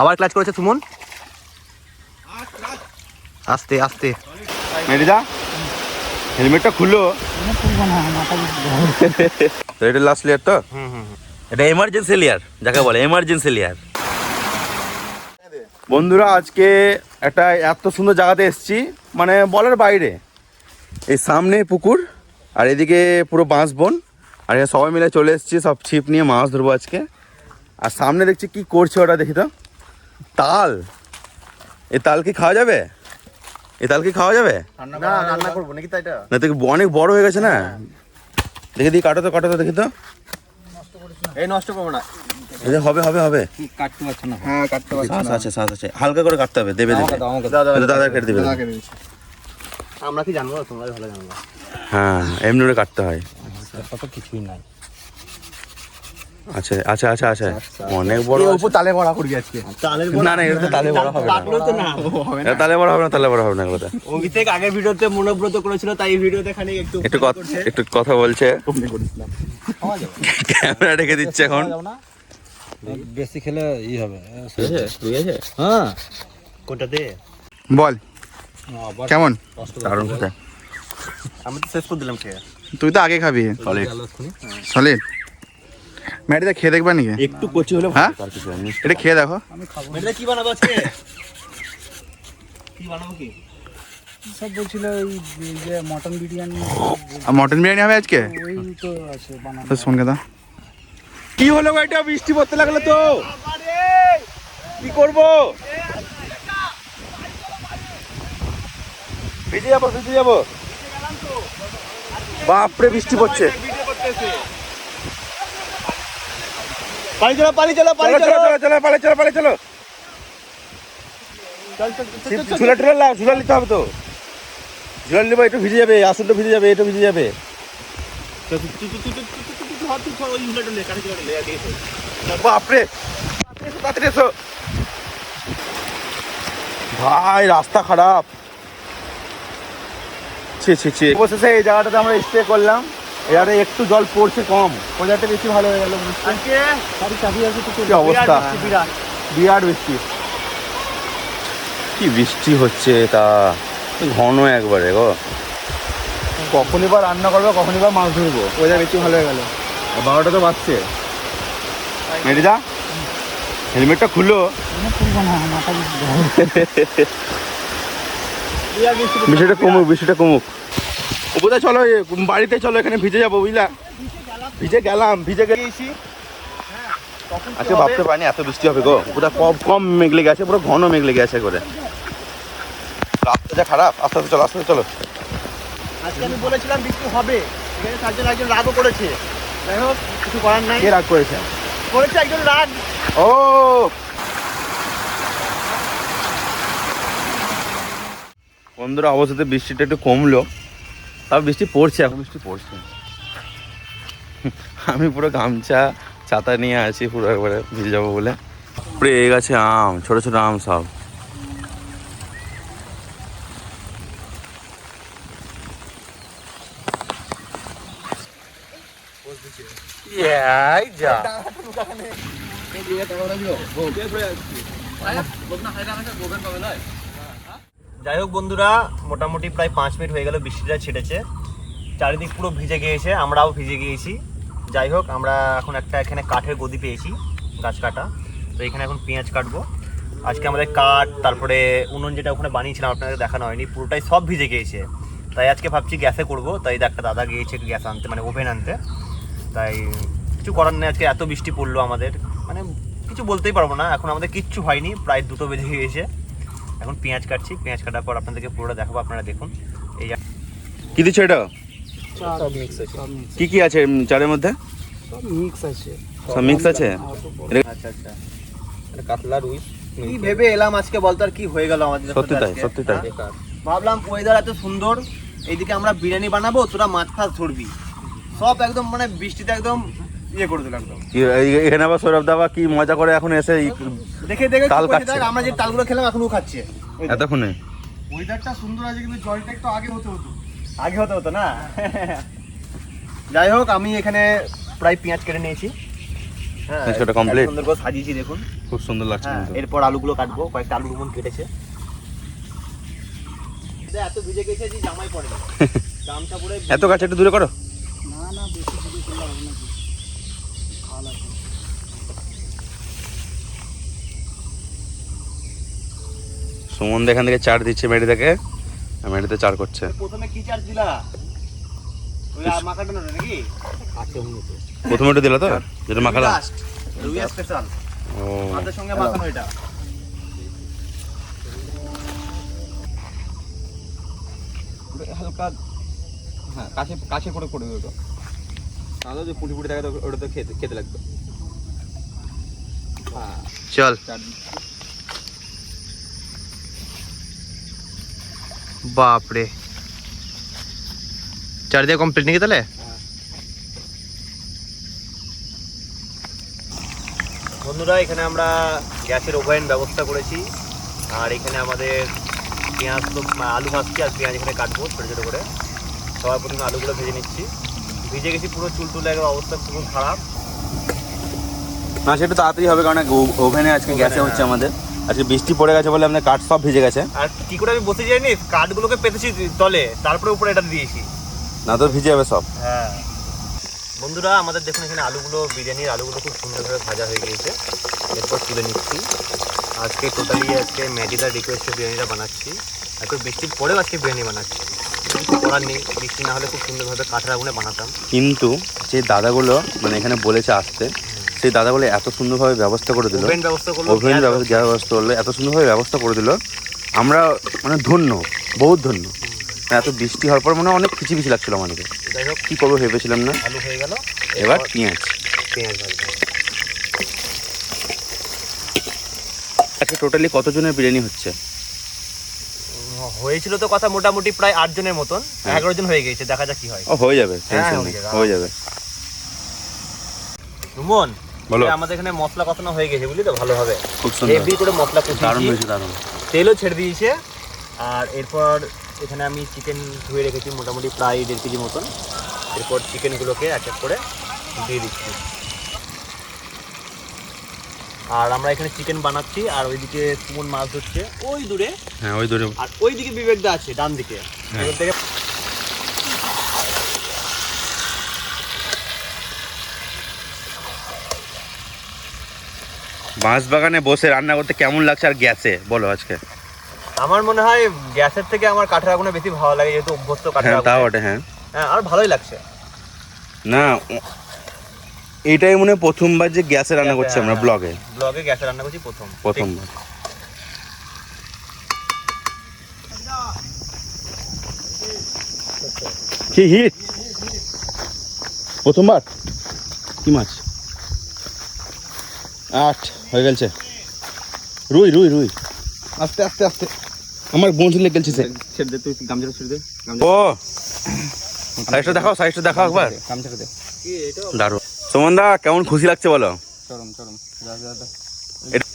আবার ক্লাচ করেছে সুমন? আস্তে আস্তে। মেরিদা হেলমেটটা খুলো। এটা লাস্ট লেয়ার তো? এটা এমার্জেন্সি লেয়ার যাকে বলে এমার্জেন্সি লেয়ার বন্ধুরা আজকে একটা এত সুন্দর জায়গাতে এসেছি মানে বলার বাইরে। এই সামনে পুকুর আর এদিকে পুরো বাঁশ বন। আর সবাই মিলে চলে এসেছি সব ছিপ নিয়ে মাছ ধরবো আজকে। আর সামনে দেখছি কি করছে ওটা দেখি তো। তাল? এ তাল কি খাওয়া যাবে? এ তাল কি খাওয়া যাবে? না রান্না করব। নাকি তাই এটা? না তো অনেক বড় হয়ে গেছে না? দেখি দিই কাটো তো কাটো তো দেখি তো। এই নষ্ট করব না। এই যে হবে হবে হবে। কাটতে পারছ না? হ্যাঁ কাটতে পারছ আছে আছে। হালকা করে কাটতে হবে দেবে দেবে। এটা দাদা কেটে দেবে। আমরা কি জানব? তোমরা ভালো জানব। হ্যাঁ এমনি করে কাটতে হয়। কত কিছুই নাই। আচ্ছা আচ্ছা আচ্ছা আচ্ছা। অনেক বড়। উপর তালে বড়া করবি আজকে। না না এটা তো তালে বড় হবে না। তো না। হবে না। এটা তালে বড় হবে না তালে বড় হবে না কথা। অভিষেক আগের ভিডিওতে মনোব্রত করেছিল তাই এই ভিডিওতে খানিক একটু একটু কথা একটু কথা বলছে। ক্যামেরা রেখে দিচ্ছে এখন। বেশি খেলে ই হবে। হ্যাঁ। কোনটাতে বল। কেমন? দারুণ কথা আমি তো শেষ করে দিলাম খেয়ে। তুই তো আগে খাবি। সলিড ম্যাডিটা খেয়ে দেখবা নাকি? একটু কচি হলে হ্যাঁ? এটা খেয়ে দেখো। এটা কি বানাবো আজকে? কি বানাবো কি? সব বলছিল ওই যে মটন বিরিয়ানি। মটন বিরিয়ানি হবে আজকে? ওই তো আছে বানানো। তো কথা কি হলো গো এটা? বৃষ্টি পড়তে লাগল তো। কি করব? ভিজে যাব ভিজে যাব। বাপরে বৃষ্টি পড়ছে। পানি চলো পানি চলো পানি চলো চলো চলো পালে চলো পালে চলো ঝুলা টুলা লাও ঝুলা নিতে হবে তো ঝুলা নিলে একটু ভিজে যাবে আসনটা ভিজে যাবে এটা ভিজে যাবে বাপরে তাড়াতাড়ি এসো ভাই রাস্তা খারাপ ছি ছি ছি অবশেষে এই জায়গাটাতে আমরা স্টে করলাম এবারে একটু জল পড়ছে কম। ওজাতে বেশি ভালো হয়ে গেল কি অবস্থা? বিরাট বৃষ্টি। কি বৃষ্টি হচ্ছে তা? ঘন একবারে গো। কখনই এবার রান্না করব কখনই বা মাছ ধরবো? ওইটা বেশি ভালো হয়ে গেল। বারোটা তো বাজছে। মেরিদা হেলমেটটা খুললো খুলবো বিষয়টা কমুক বিষয়টা কমুক। ও বোধহয় চলো বাড়িতে চলো এখানে ভিজে যাব বুঝলা? ভিজে গেলাম ভিজে গেছি আজকে ভাবতে পারিনি এত বৃষ্টি হবে গো। পুরো কম কম মেঘলে গেছে পুরো ঘন মেঘলে গেছে করে। রাস্তা যা খারাপ আস্তে আস্তে চলো আস্তে চলো। আজকে আমি বলেছিলাম বৃষ্টি হবে এখানে তার জন্য একজন রাগও করেছে। যাই হোক কিছু করার নাই। কে রাগ করেছে? করেছে একজন রাগ। ও! বন্ধুরা অবশ্যই বৃষ্টিটা একটু কমলো। তাও বৃষ্টি পড়ছে এখন বৃষ্টি পড়ছে আমি পুরো গামছা ছাতা নিয়ে আছি পুরো একবারে ভিজে যাব বলে পুরো এ গেছে আম ছোট ছোট আম সব যাই হোক বন্ধুরা, মোটামুটি প্রায় পাঁচ মিনিট হয়ে গেল, বৃষ্টিটা ছেড়েছে। চারিদিক পুরো ভিজে গিয়েছে, আমরাও ভিজে গিয়েছি। যাই হোক, আমরা এখন একটা এখানে কাঠের গদি পেয়েছি, গাছ কাটা। তো এখানে এখন পেঁয়াজ কাটবো। আজকে আমাদের কাঠ, তারপরে উনুন যেটা ওখানে বানিয়েছিলাম, আপনাদের দেখানো হয়নি, পুরোটাই সব ভিজে গিয়েছে। তাই আজকে ভাবছি গ্যাসে করব, তাই একটা দাদা গিয়েছে গ্যাস আনতে মানে ওভেন আনতে। তাই কিছু করার নেই, আজকে এত বৃষ্টি পড়ল আমাদের। মানে কিছু বলতেই পারব না, এখন আমাদের কিচ্ছু হয়নি, প্রায় দুটো বেজে গিয়েছে। এখন পেঁয়াজ কাটছি পেঁয়াজ কাটার পর আপনাদেরকে পুরোটা দেখাবো আপনারা দেখুন। এই কি দিচ্ছ এটা? মিক্স আছে। কি কি আছে চারের মধ্যে? মিক্স আছে। সব মিক্স আছে? আচ্ছা আচ্ছা। কাতলা রুই কি ভেবে এলাম আজকে বলতো আর কি হয়ে গেল আমাদের সত্যি তাই, সত্যি তাই। হ্যাঁ? ভাবলাম ওয়েদার এত সুন্দর এইদিকে আমরা বিরিয়ানি বানাবো তোরা মাছ ফাছ ধরবি। সব একদম মানে বৃষ্টিতে একদম ইয়ে করে এখানে আবার সৌরভ দাবা কি মজা করে এখন এসে দেখে দেখে তাল কাটছে। আমরা যে তালগুলো খেলাম এখনও খাচ্ছে। এতক্ষণে? ওয়েদারটা সুন্দর আছে কিন্তু জলটা একটু আগে হতে হতো। আগে হতে হতো না? যাই হোক আমি এখানে প্রায় পেঁয়াজ কেটে নিয়েছি। হ্যাঁ কমপ্লিট সুন্দর করে সাজিয়েছি দেখুন। খুব সুন্দর লাগছে হ্যাঁ এরপর আলুগুলো কাটবো। কয়েকটা আলু রুমন কেটেছে। এত ভিজে গেছে যে জামাই পড়ে গামছা পরে এত কাছে একটু দূরে করো। না না বেশি ভিডিও করলে হবে না। সুমন এখান থেকে চার দিচ্ছে মেডি থেকে মেডিতে চার করছে। প্রথমে কি চার্জ দিলা? প্রথমে একটু দিলা তো? যেটা মাখালা ও। সঙ্গে মাখানো এটা। হালকা হ্যাঁ কাছে কাছে করে করে ওটা। তাহলে যে পুটি পুটি থাকে তো ওটা তো খেতে খেতে লাগবে। চল। বাপরে। চার দিয়ে কমপ্লিট নাকি তাহলে? বন্ধুরা এখানে আমরা গ্যাসের ওভেন ব্যবস্থা করেছি। আর এখানে আমাদের পেঁয়াজ তো আলু ভাজছি আর পেঁয়াজ এখানে কাটবো ছোটো ছোটো করে। সবার প্রথমে আলুগুলো ভেজে নিচ্ছি। ভিজে গেছি পুরো চুল টুল একবার অবস্থা খুব খারাপ। না সেটা তাড়াতাড়ি হবে কারণ ওভেনে আজকে গ্যাসে হচ্ছে আমাদের। আজকে বৃষ্টি পড়ে গেছে বলে আমাদের কাঠ সব ভিজে গেছে। আর কি করে আমি বসে যাইনি? কাঠগুলোকে পেতেছি তলে তারপরে উপরে এটা দিয়েছি। না তো ভিজে যাবে সব। হ্যাঁ। বন্ধুরা আমাদের দেখুন এখানে আলুগুলো বিরিয়ানির আলুগুলো খুব সুন্দরভাবে ভাজা হয়ে গিয়েছে। এরপর তুলে নিচ্ছি। আজকে টোটালি আজকে ম্যাডিদার রিকোয়েস্টে বিরিয়ানিটা বানাচ্ছি। এত বৃষ্টির পরেও আজকে বিরিয়ানি বানাচ্ছি। করার নেই বৃষ্টি না হলে খুব সুন্দরভাবে কাঠের আগুনে বানাতাম। কিন্তু যে দাদাগুলো মানে এখানে বলেছে আসতে সেই দাদাগুলো এত সুন্দরভাবে ব্যবস্থা করে দিল। ওভেন ব্যবস্থা করল ওভেন ব্যবস্থা করল এত সুন্দরভাবে ব্যবস্থা করে দিল। আমরা মানে ধন্য বহুত ধন্য। এত বৃষ্টি হওয়ার পর মানে অনেক পিছিয়ে পিছিয়ে লাগছিল আমাদেরকে। যাই হোক। কী করব ভেবেছিলাম না। আলু হয়ে গেল এবার পেঁয়াজ। পেঁয়াজ আজকে টোটালি কতজনের বিরিয়ানি হচ্ছে? হয়েছিল তো কথা মোটামুটি প্রায় আট জনের মতন এগারো জন হয়ে গেছে দেখা যাক কি হয়। হয়ে যাবে হ্যাঁ, হয়ে যাবে, রুমন আমাদের এখানে মশলা কষানো হয়ে গেছে বুঝলি তো ভালোভাবে। হেভি করে মশলা কষিয়েছি। তেলও ছেড়ে দিয়েছে আর এরপর এখানে আমি চিকেন ধুয়ে রেখেছি মোটামুটি প্রায় দেড় কেজি মতন। এরপর চিকেনগুলোকে এক এক করে দিয়ে দিচ্ছি। আর আমরা এখানে চিকেন বানাচ্ছি আর ওইদিকে সুমন মাছ ধরছে। ওই দূরে। হ্যাঁ ওই দূরে। আর ওইদিকে বিবেকদা আছে ডান দিকে। থেকে বাঁশ বাগানে বসে রান্না করতে কেমন লাগছে আর গ্যাসে? বলো আজকে। আমার মনে হয় গ্যাসের থেকে আমার কাঠের আগুনে বেশি ভালো লাগে যেহেতু অভ্যস্ত কাঠের হ্যাঁ আগুনে। তাও ওটা হ্যাঁ। হ্যাঁ আর ভালোই লাগছে। না এইটাই মনে হয় প্রথমবার যে গ্যাসে রান্না করছি আমরা। ব্লগে। ব্লগে গ্যাসে রান্না করছি প্রথম। প্রথমবার। কি হিট? প্রথমবার? কি মাছ? আট হয়ে গেছে রুই রুই রুই। আস্তে আস্তে আস্তে। আমার বোন ছেলে গেলছে সে। ছেড়ে দে তুই গামছাটা ছেড়ে দে। ও! সাইজটা দেখাও সাইজটা দেখাও একবার। গামছাটা দে। দারুণ। সুমন দা কেমন খুশি লাগছে বলো? চরম চরম।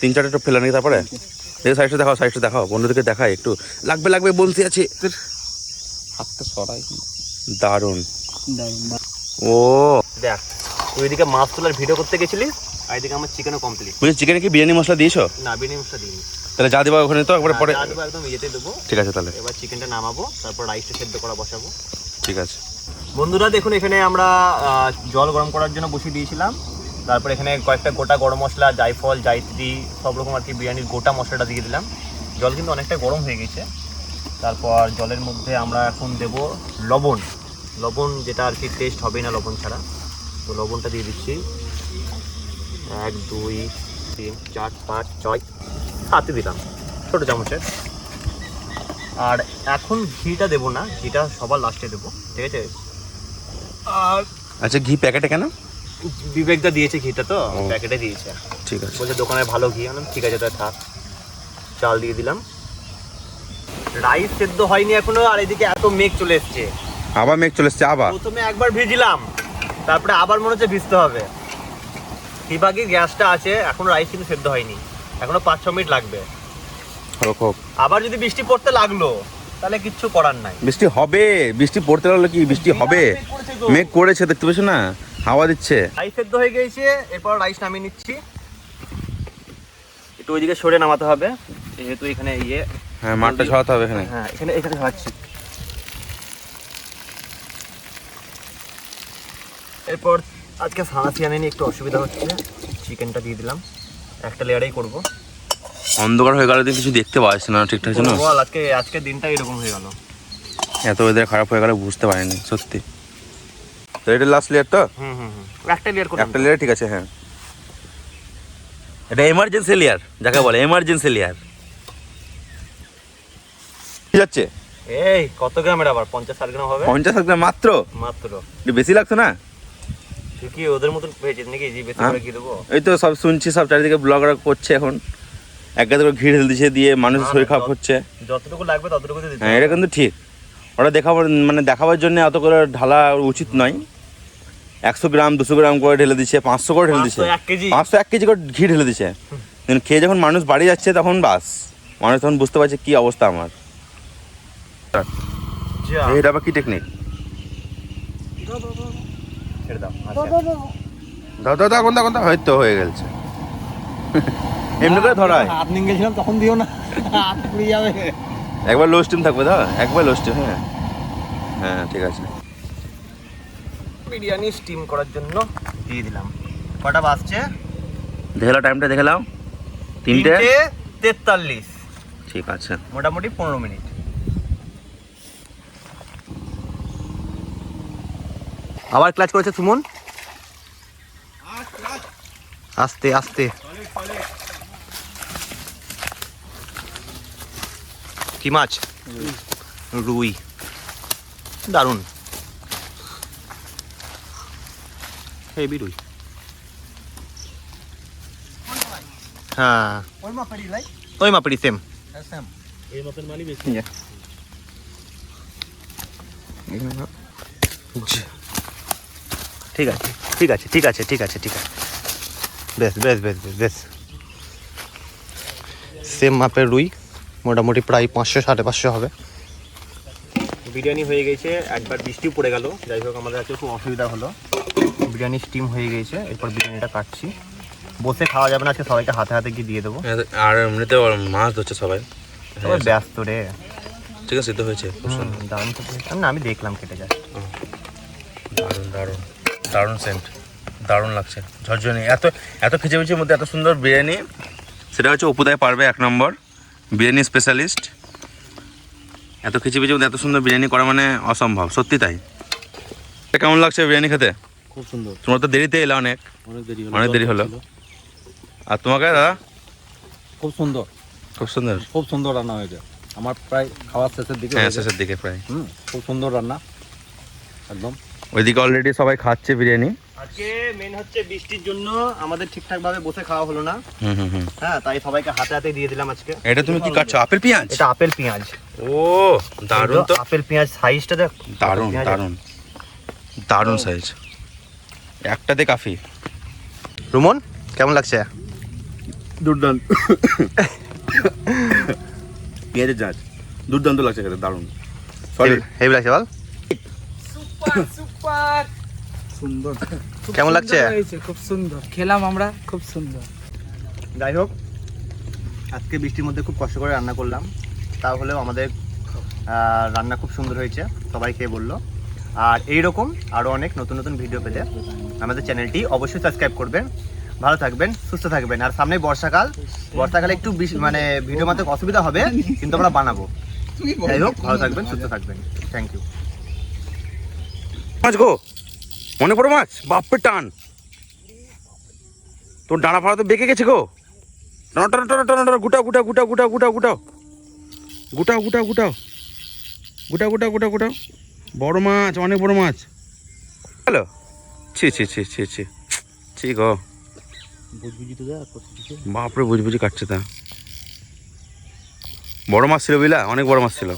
তিন চারটে একটু ফেলে নাকি তারপরে? দেখো সাইজটা দেখাও সাইজটা দেখাও বন্ধুদেরকে দেখাই একটু। লাগবে লাগবে বলতে আছে। হাতটা সরাই। দারুণ। ও। দেখ তুই এদিকে মাছ তোলার ভিডিও করতে গেছিলিস আর এদিকে আমার চিকেনও কমপ্লিট বলছি চিকেনে কি বিরিয়ানি মশলা দিয়েছ? না বিরিয়ানি মশলা দিইনি। তাহলে যা দেবা ওখানে তো একবারে পরে একদম ইয়েতে দেবো। ঠিক আছে তাহলে। এবার চিকেনটা নামাবো তারপর রাইসটা সেদ্ধ করা বসাবো। ঠিক আছে। বন্ধুরা, দেখুন, এখানে আমরা জল গরম করার জন্য বসিয়ে দিয়েছিলাম। তারপর এখানে কয়েকটা গোটা গরম মশলা, জায়ফল, জায়ত্রী, সব রকম আর কি বিরিয়ানির গোটা মশলাটা দিয়ে দিলাম। জল কিন্তু অনেকটা গরম হয়ে গেছে। তারপর জলের মধ্যে আমরা এখন দেব লবণ। লবণ যেটা আর কি টেস্ট হবে না লবণ ছাড়া। তো লবণটা দিয়ে দিচ্ছি। এক, দুই, তিন, চার, পাঁচ, ছয় হাতে দিলাম। ছোটো চামচের। আর এখন ঘিটা দেবো না, ঘিটা সবার লাস্টে দেবো। ঠিক আছে? আর আচ্ছা ঘি প্যাকেটে কেন? বিবেকদা দিয়েছে ঘিটা তো প্যাকেটে দিয়েছে। ঠিক আছে। বলছে দোকানে ভালো ঘি আনলাম ঠিক আছে তাই থাক। চাল দিয়ে দিলাম। রাইস সেদ্ধ হয়নি এখনও আর এদিকে এত মেঘ চলে এসছে। আবার মেঘ চলে এসছে আবার? প্রথমে একবার ভিজিলাম তারপরে আবার মনে হচ্ছে ভিজতে হবে। বিভাগের গ্যাসটা আছে এখন রাইস কিন্তু সেদ্ধ হয়নি। এখনও পাঁচ ছ মিনিট লাগবে। আবার যদি বৃষ্টি পড়তে লাগল তাহলে কিচ্ছু করার নাই। বৃষ্টি হবে বৃষ্টি পড়তে লাগল কি বৃষ্টি হবে? মেঘ করেছে। দেখতে পেছো না? হাওয়া দিচ্ছে। রাইস সেদ্ধ হয়ে গিয়েছে এরপর রাইস নামিয়ে নিচ্ছি। একটু ওইদিকে সরে নামাতে হবে যেহেতু এখানে ইয়ে। হ্যাঁ মাঠটা ছড়াতে হবে এখানে। হ্যাঁ এখানে এখানে খাচ্ছি এরপর আজকে সাঁড়াশি আনেনি একটু অসুবিধা হচ্ছে চিকেনটা দিয়ে দিলাম। একটা লেয়ারেই করব। অন্ধকার হয়ে গেল দিন কিছু দেখতে পাওয়া না ঠিকঠাক জন্য বল আজকে আজকে দিনটা এরকম হয়ে গেল। এত ওয়েদার খারাপ হয়ে গেলে বুঝতে পারিনি সত্যি। তো এটা লাস্ট লেয়ার তো? হুম হুম একটা লেয়ার করে একটা লেয়ার ঠিক আছে হ্যাঁ। এটা এমার্জেন্সি লেয়ার যাকে বলে এমার্জেন্সি লেয়ার ঠিক যাচ্ছে? এই কত গ্রামের আবার? পঞ্চাশ ষাট গ্রাম হবে? পঞ্চাশ ষাট গ্রাম মাত্র? মাত্র। একটু বেশি লাগছে না? তুই কি ওদের মতন পেয়েছিস নাকি? বেশি হ্যাঁ। করে কি দেবো? এই তো সব শুনছি সব চারিদিকে ব্লগরা করছে এখন। এক গাদা করে ঘিরে দিচ্ছে দিয়ে মানুষের শরীর খারাপ হচ্ছে। যতটুকু লাগবে ততটুকু দিয়ে হ্যাঁ এটা কিন্তু ঠিক। ওরা দেখাবার মানে দেখাবার জন্য অত করে ঢালা উচিত নয়। একশো গ্রাম দুশো গ্রাম করে ঢেলে দিচ্ছে পাঁচশো করে ঢেলে দিচ্ছে 500 এক কেজি? পাঁচশো এক কেজি করে ঘি ঢেলে দিচ্ছে খেয়ে যখন মানুষ বাড়ি যাচ্ছে তখন বাস। মানুষ তখন বুঝতে পারছে কি অবস্থা আমার। এটা আবার কি টেকনিক ছেড়ে দাও আচ্ছা। দাও দাও দাও। কোনটা কোনটা হয়তো হয়ে গেছে। এমনি করে ধরা হয় হাত নিয়ে গেছিলাম তখন দিও না। হাত পুড়ে যাবে। একবার লো স্টিম থাকবে দাও একবার লো স্টিম হ্যাঁ। হ্যাঁ ঠিক আছে। বিরিয়ানি স্টিম করার জন্য দিয়ে দিলাম। কটা বাজছে? দেখে টাইমটা দেখে নাও। তিনটে? তিনটে তেতাল্লিশ। ঠিক আছে। মোটামুটি পনেরো মিনিট। আবার ক্লাচ করেছে সুমন? আস্তে আস্তে। কি মাছ? রুই। দারুণ হেভি রুই। হ্যাঁ। ওই মাপড়ি সেম ঠিক আছে ঠিক আছে ঠিক আছে ঠিক আছে ঠিক আছে। বেশ বেশ বেশ বেশ বেশ। সেম মাপের রুই। মোটামুটি প্রায় পাঁচশো সাড়ে পাঁচশো হবে। বিরিয়ানি হয়ে গেছে একবার বৃষ্টিও পড়ে গেল। যাই হোক আমাদের কাছে খুব অসুবিধা হলো। বিরিয়ানি স্টিম হয়ে গেছে এরপর বিরিয়ানিটা কাটছি। বসে খাওয়া যাবে না আজকে সবাইকে হাতে হাতে গিয়ে দিয়ে দেবো। আর এমনিতে মাছ ধরছে সবাই। ব্যস্ত রে। ঠিক আছে সিদ্ধ হয়েছে দারুণ তো না আমি দেখলাম কেটে যায়। দারুণ দারুণ। দারুণ সেন্ট দারুণ লাগছে। ঝরঝনি এত এত খিচেমিচির মধ্যে এত সুন্দর বিরিয়ানি সেটা হচ্ছে অপুদায় পারবে এক নম্বর। বিরিয়ানি স্পেশালিস্ট এত মধ্যে এত সুন্দর বিরিয়ানি করা মানে অসম্ভব সত্যি তাই। কেমন লাগছে বিরিয়ানি খেতে? খুব সুন্দর। তোমার তো দেরিতে এলে অনেক। অনেক দেরি অনেক দেরি হলো। আর তোমাকে দাদা? খুব সুন্দর। খুব সুন্দর। খুব সুন্দর রান্না হয়েছে। আমার প্রায় খাওয়ার শেষের দিকে হ্যাঁ শেষের দিকে প্রায়। হুম খুব সুন্দর রান্না। একদম। ওইদিকে অলরেডি সবাই খাচ্ছে বিরিয়ানি। আজকে মেন হচ্ছে বৃষ্টির জন্য আমাদের ঠিকঠাক ভাবে বসে খাওয়া হলো না। হুম হুম হুম। হ্যাঁ তাই সবাইকে হাতে হাতে দিয়ে দিলাম আজকে। এটা তুমি কি কাটছো আপেল পেঁয়াজ? এটা আপেল পেঁয়াজ। ও দারুণ তো। আপেল পেঁয়াজ সাইজটা দেখ। দারুণ। দারুণ। দারুণ সাইজ একটাতে কাফি। রুমন কেমন লাগছে? দুর্দান্ত। পেঁয়াজের জাজ দুর্দান্ত লাগছে খেতে দারুণ। সরি হেভি লাগছে বল। সুন্দর। কেমন লাগছে? খুব সুন্দর। খেলাম আমরা খুব সুন্দর। যাই হোক আজকে বৃষ্টির মধ্যে খুব কষ্ট করে রান্না করলাম। তাহলেও আমাদের রান্না খুব সুন্দর হয়েছে সবাই খেয়ে বলল। আর এইরকম আরও অনেক নতুন নতুন ভিডিও পেতে আমাদের চ্যানেলটি অবশ্যই সাবস্ক্রাইব করবেন। ভালো থাকবেন সুস্থ থাকবেন। আর সামনে বর্ষাকাল বর্ষাকালে একটু বেশি- মানে ভিডিও মাত্র অসুবিধা হবে কিন্তু আমরা বানাবো। যাই হোক ভালো থাকবেন সুস্থ থাকবেন। থ্যাংক ইউ গো মনে পড়ো মাছ? বাপরে টান। তোর ডানা ফাড়া তো বেঁকে গেছে গো। টানো টানো টানো টানো টানো গুটাও গুটাও গুটাও গুটাও গুটাও গুটাও। গুটাও গুটাও গুটাও। গুটাও গুটাও গুটাও গুটাও। বড় মাছ অনেক বড় মাছ। হ্যালো? ছি ছি ছি ছি ছি। ছি গো। বাপরে বুঝ বুঝি কাটছে তা। বড় মাছ ছিল বুঝলা? অনেক বড় মাছ ছিল।